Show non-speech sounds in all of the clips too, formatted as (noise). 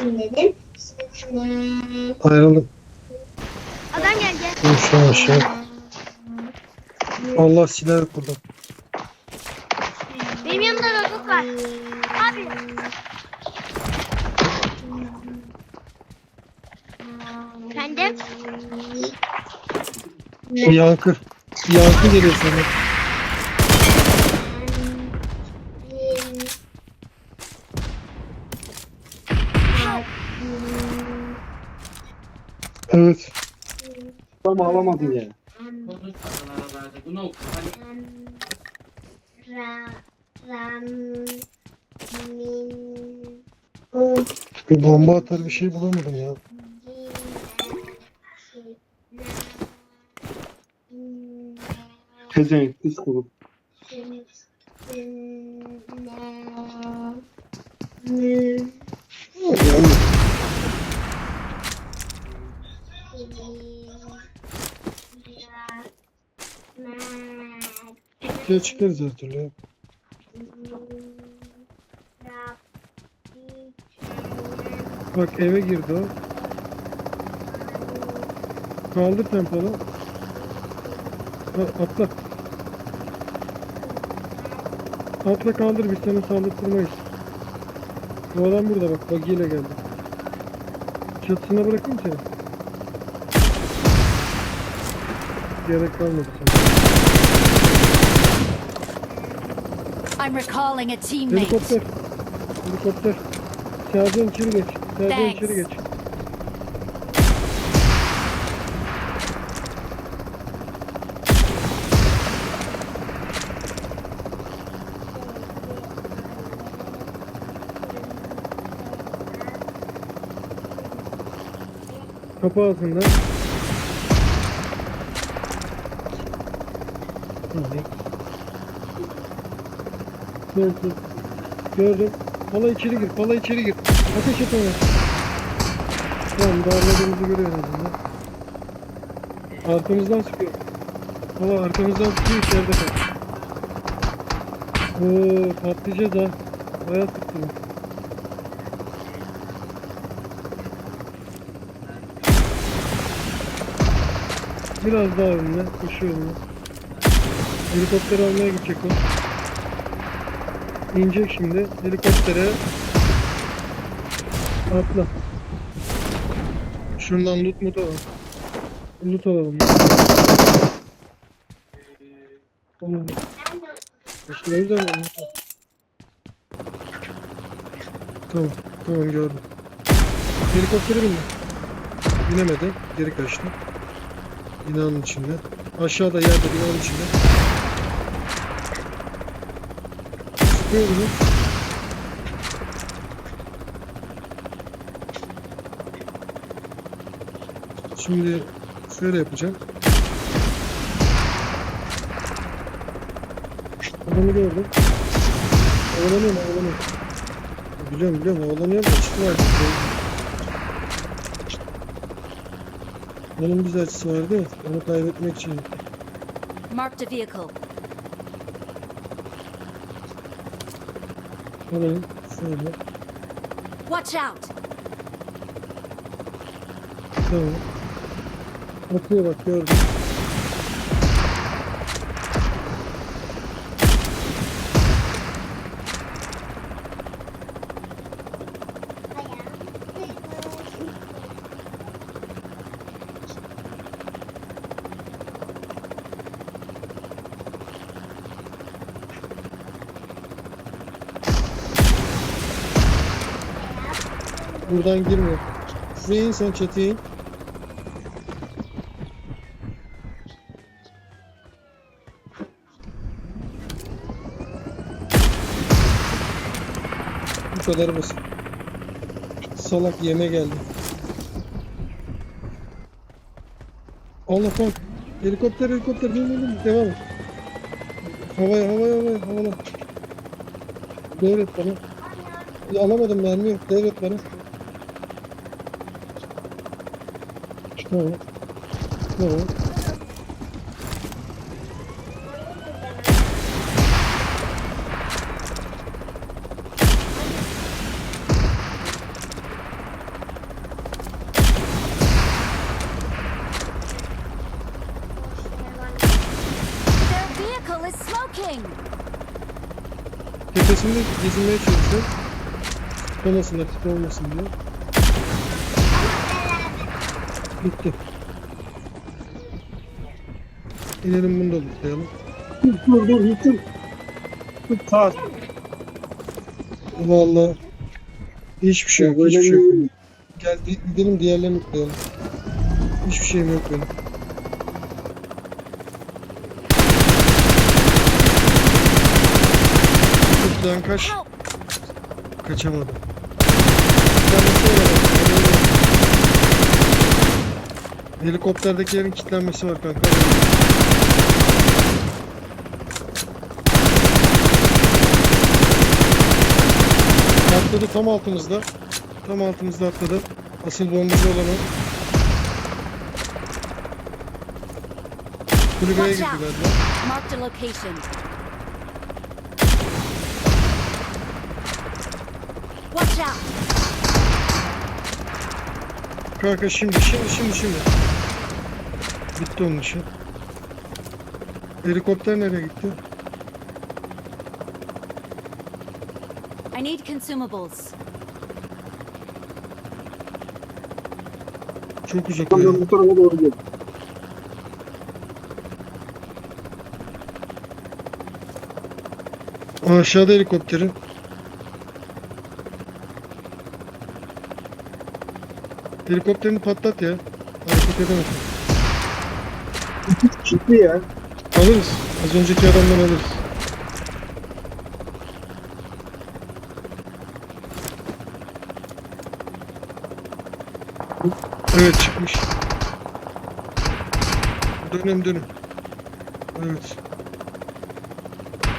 Dedim? Ayrıldım. Adam geldi. Aşağı aşağı. Allah silah yok burada. Benim yanımda rozok var. Abi. Efendim? Yankı. Yankı geliyor sana. Evet. Tam alamadın ya. Bir bomba atar bir şey bulamadım ya. Tezenk pis kulu. Şuraya çıkarız her türlü. Bak eve girdi o. Kaldır temponu. Ha, atla. Atla kaldır biz seni saldırtmayız. Bu adam burada bak buggy ile geldi. Çatısına bırakayım seni. Gerek kalmadı sana. I'm recalling a teammate. Helikopter. Helikopter. Sercan içeri geç. Sercan Thanks. içeri geç. Kapı ağzında. Tamam. Gördüm. Gördüm. Pala içeri gir. Pala içeri gir. Ateş et ona. Tamam darladığımızı görüyor en. Arkamızdan sıkıyor. Pala arkamızdan sıkıyor içeride kal. Oo patlayacağız ha. Bayağı sıktı. bu. Biraz daha önüne. Koşuyor önüne. Helikopter almaya gidecek o. İnecek şimdi helikoptere. Atla. Şuradan loot mu da var. Loot alalım. Tamam. İşte o. Tamam. Tamam gördüm. Helikoptere bindi. Binemedi. Geri kaçtı. Binanın içinde. Aşağıda yerde binanın içinde. Sıkıyor bunu. Şimdi şöyle yapacağım. Adamı gördüm. Ovalanıyorum, ovalanıyorum. Biliyorum, biliyorum, ovalanıyorum. Açık var. Onun bize açısı vardı. Onu kaybetmek için. Marked a vehicle. Alayım. Şöyle. Watch out! Tamam. Atıyor bak gördüm. Buradan girmiyor. Şuraya in sen çatıya in. Bu kadar basit. Salak yeme geldi. Allah bak. Helikopter helikopter bin. Devam et. Havaya havaya havaya havala. Devret bana. Alamadım mermi yok. Devret bana. Hı. Hı. Tepesinde gezinmeye çalışıyor. Donasın artık olmasın diye. Bitti. İnelim bunu da lootlayalım. Dur dur. Dur sağ. Vallahi hiçbir şey yok, hiçbir şey yok. Gel gidelim diğerlerini lootlayalım. Hiçbir şeyim yok benim. Buradan kaç. Kaçamadım. Bir tanesi var ama, haberin yok. Helikopterdekilerin kilitlenmesi var kanka. Atladı tam altımızda. Tam altımızda atladı. Asıl bombacı olan o. Kulübeye out! galiba. Watch out! Kanka şimdi şimdi şimdi şimdi. Bitti onun işi. Helikopter nereye gitti? I need consumables. Çok uzak. Tamam bu tarafa doğru gel. Aşağıda helikopteri. Helikopterini patlat ya. Hareket edemesin. Çıktı ya. Alırız. Az önceki adamdan alırız. Evet çıkmış. Dönün dönün. Evet.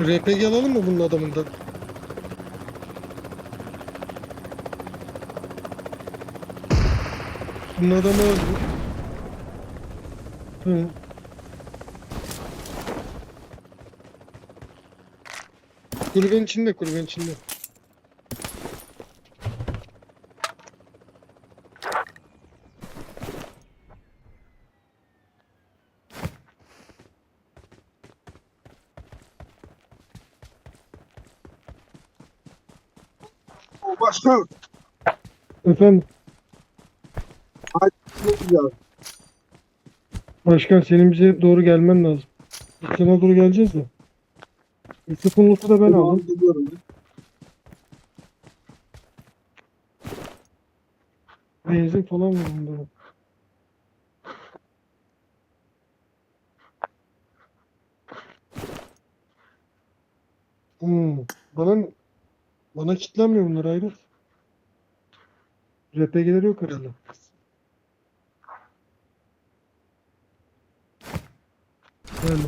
RPG alalım mı bunun adamından? Bunun adamı öldü. Kulübenin içinde, kulübenin içinde. Başkan. Efendim, güzel. başkan senin bize doğru gelmen lazım. Sana doğru geleceğiz de. Yusuf'un loot'u da ben aldım. Benzin falan var bunda. Hmm. Bana bana kitlenmiyor bunlar ayrı. RPG'leri yok herhalde. Öyle.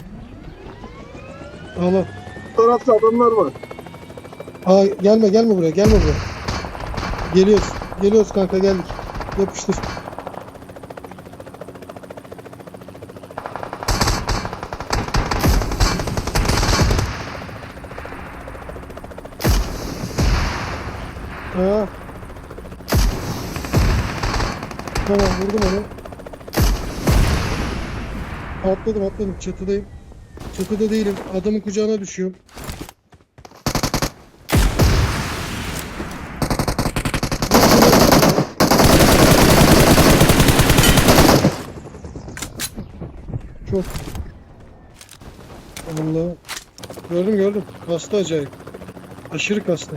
Al al. Tarafta adamlar var. Aa gelme gelme buraya gelme buraya. Geliyoruz. Geliyoruz kanka geldik. Yapıştır. Aa. Tamam vurdum onu. Atladım atladım çatıdayım. Çatıda değilim. Adamın kucağına düşüyorum. Çok. Allah. Gördüm gördüm. Kastı acayip. Aşırı kastı.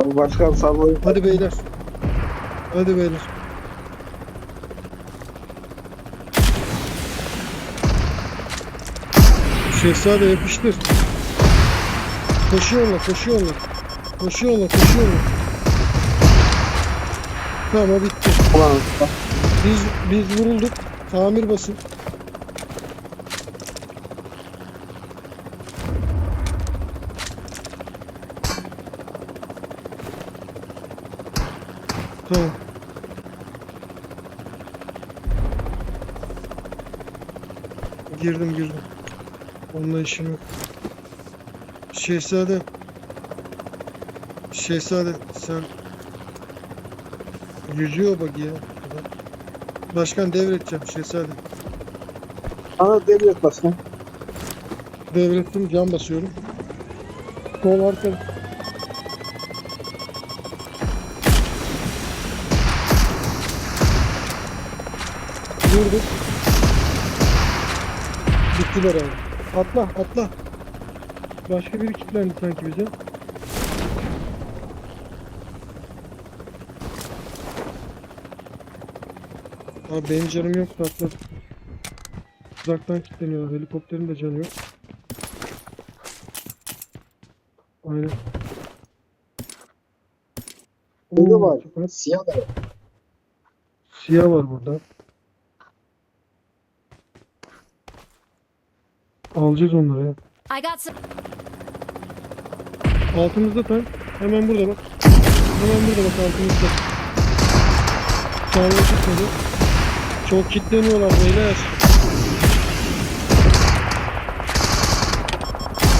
Abi başkan sallayın. Hadi beyler. Hadi beyler. Şehzade yapıştır. Koşuyorlar, koşuyorlar. Koşuyorlar, koşuyorlar. Tamam o bitti. Ulan Biz biz vurulduk. Tamir basın. Tamam. Girdim girdim. Onunla işim yok. Şehzade. Şehzade sen yüzüyor bak ya. Başkan devredeceğim Şehzade. Bana devlet başkan. Devrettim cam basıyorum. Sol arka. Vurduk. Bittiler abi. Atla atla. Başka biri kilitlendi sanki bize. Abi benim canım yok atla. Uzaktan kilitleniyorlar. Helikopterin de canı yok. Aynen. Burada var. süper. Siyah da var. Siyah var burada. Alacağız onları ya. I got some. Altımızda tank. Hemen burada bak. Hemen burada bak altımızda. Sağlığı tutmadı. Çok kilitleniyorlar beyler.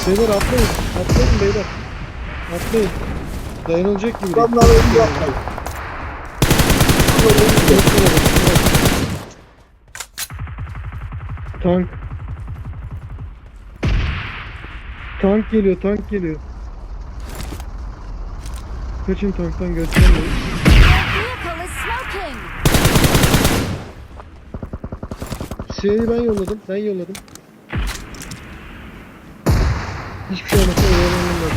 Beyler atlayın. Atlayın beyler. Atlayın. Dayanılacak gibi. değil. Adamlar öldü yapmayın. Tank. Tank geliyor, tank geliyor. Kaçın tanktan göstermeyin. Siyahı ben yolladım, ben yolladım. Hiçbir şey olmasa öğrenmem lazım.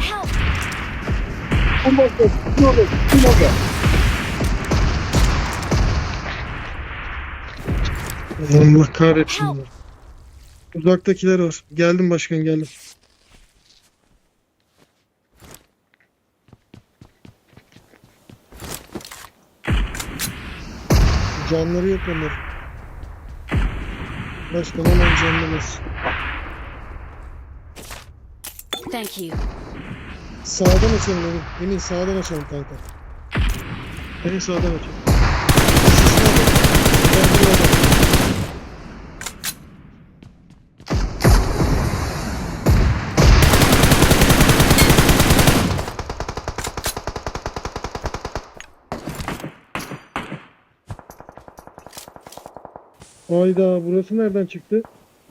Help! Kim oldu? Kim oldu? Kim Allah kahretsin. Uzaktakiler var. Geldim başkan geldim. Canları yok onların. Başkan hemen bas. Thank you. Sağdan açalım Emin. Emin sağdan açalım kanka. Emin sağdan açalım. Bak. Ben Hayda burası nereden çıktı?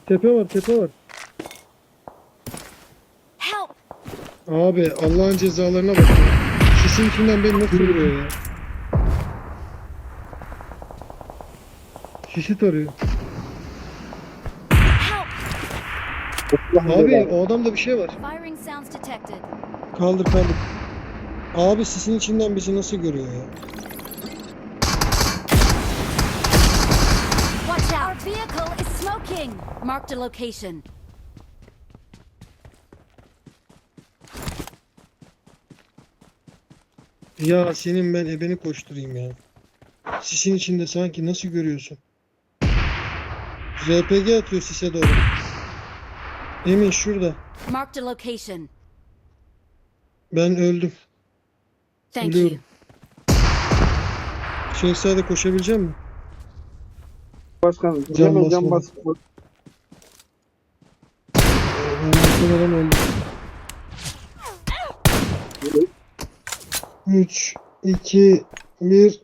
Tepe var tepe var. Help! Abi Allah'ın cezalarına bak ya. Sisin içinden beni nasıl vuruyor ya? Sisi tarıyor. Help! Abi o adamda bir şey var. Firing sounds detected. Kaldır kaldır. Abi sisin içinden bizi nasıl görüyor ya? İs smoking. Marked a location. Ya senin ben ebeni koşturayım ya. Sisin içinde sanki nasıl görüyorsun? RPG atıyor sise doğru. Emin şurada. Marked a location. Ben öldüm. Thank you. Ölüyorum. Şehzade koşabilecek mi? Başkanım. Can can basma. Muhtemelen öldüm. 3, 2, 1.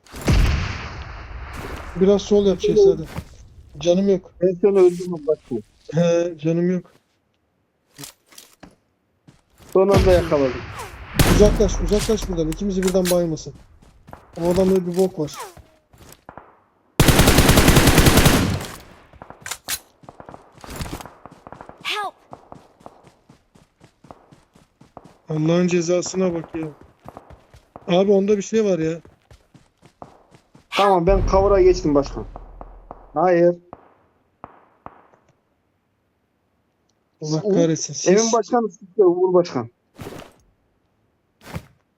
Biraz sol yap Şehzade. Canım yok. Ben seni öldürmem başkanım. He, canım yok. Son anda yakaladım. Uzaklaş, uzaklaş buradan. İkimizi birden baymasın. O adamda bir bok var. Allah'ın cezasına bak ya. Abi onda bir şey var ya. Tamam ben kavura geçtim başkan. Hayır. Allah kahretsin. Siz, Emin başkanı sıkıyor Uğur başkan.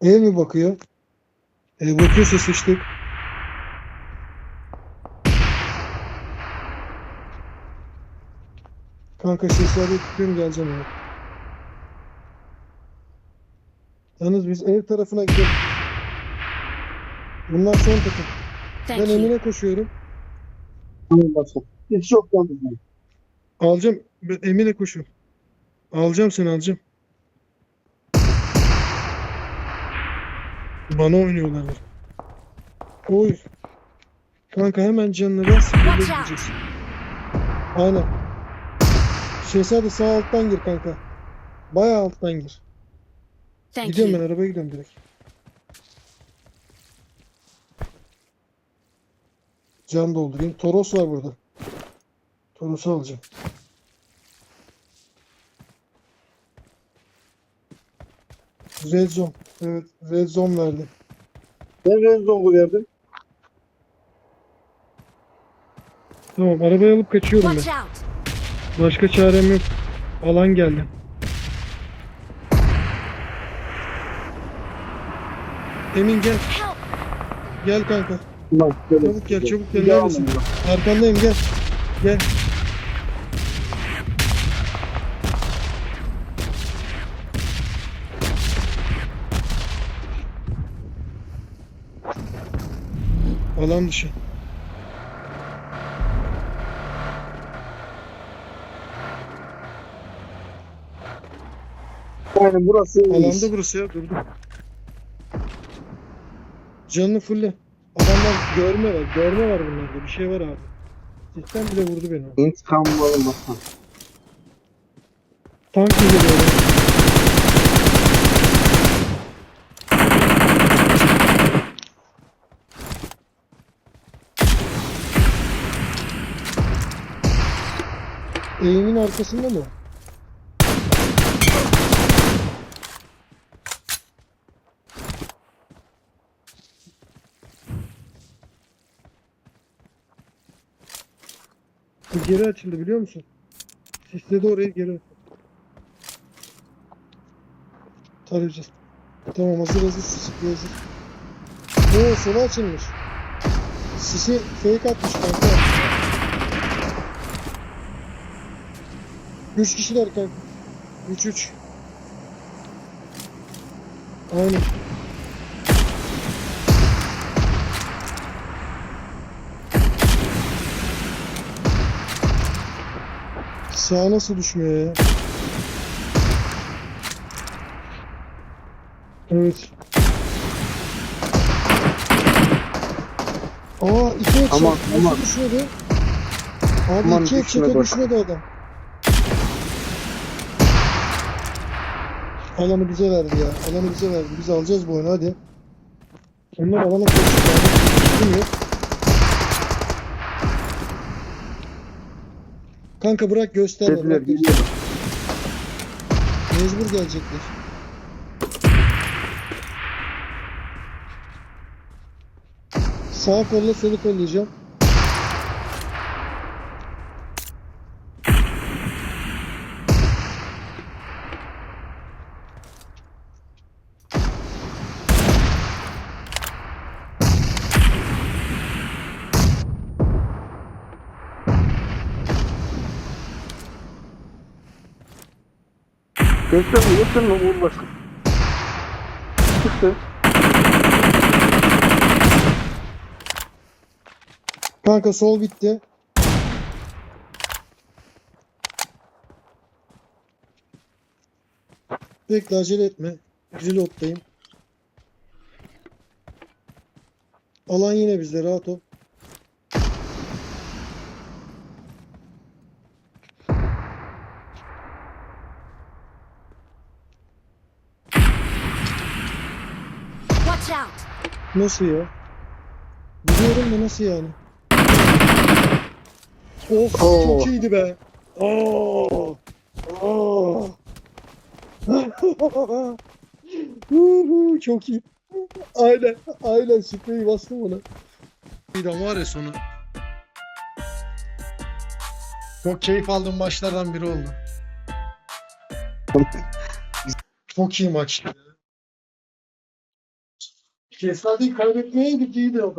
Ev mi bakıyor? Ev bakıyorsa sıçtık. Kanka şehzade tutuyorum geleceğim ya. Yalnız biz ev tarafına gidelim. Bunlar son takım. Ben you. Emine koşuyorum. Hiç yok yalnız. Alacağım. Ben Emine koşuyorum. Alacağım seni alacağım. Bana oynuyorlar. Oy. Kanka hemen canını bas. Gideceğiz. Aynen. Şehzade sağ alttan gir kanka. Bayağı alttan gir. Thank gidiyorum you. ben arabaya gidiyorum direkt. Can doldurayım. Toros var burada. Toros'u alacağım. Red zone. Evet. Red zone verdi. Ben Renzong'u verdim. Tamam arabayı alıp kaçıyorum Watch ben. out. Başka çarem yok. Alan geldi. Emin gel. Gel kanka. Tamam. şöyle. Çabuk gel, çabuk gel. Neredesin? Arkandayım gel. Gel. Alan dışı. Aynen burası. Alanda burası ya durdu. Canını fulle. Adamlar görme var. Görme var bunlarda. Bir şey var abi. Sistem bile vurdu beni. İntikam alınmasın. Tank ile böyle. Eğimin arkasında mı? Geri açıldı biliyor musun? Sisledi orayı geri açıldı. Tarayacağız. Tamam hazır hazır sisli hazır. Oo sola açılmış. Sisi fake atmış kanka. Üç kişiler kanka. Üç üç. Aynen. Sağa nasıl düşmüyor ya? Evet. Aa iki et Aman, Nasıl aman. düşmedi? Abi Aman iki bak. düşmedi adam. Alanı bize verdi ya. Alanı bize verdi. Biz alacağız bu oyunu hadi. Onlar alana koşuyor. Kim yok? Kanka bırak gösterme. Dediler Bırak. Mecbur gelecekler. Sağ kolla solu kollayacağım. Gösterme gösterme Uğur Başkan. Çıktı. Kanka sol bitti. Bekle acele etme. Reload'dayım. Alan yine bizde rahat ol. Watch out. Nasıl ya? Biliyorum da nasıl yani? Of Oo. çok iyiydi be. (laughs) Oo. Oo. Huhu, çok iyi. Aynen, aynen spreyi bastım ona. Ama var ya sonu. Çok keyif aldığım maçlardan biri oldu. Çok iyi maçtı. Kesadet kaybetmeyeydik iyiydi o.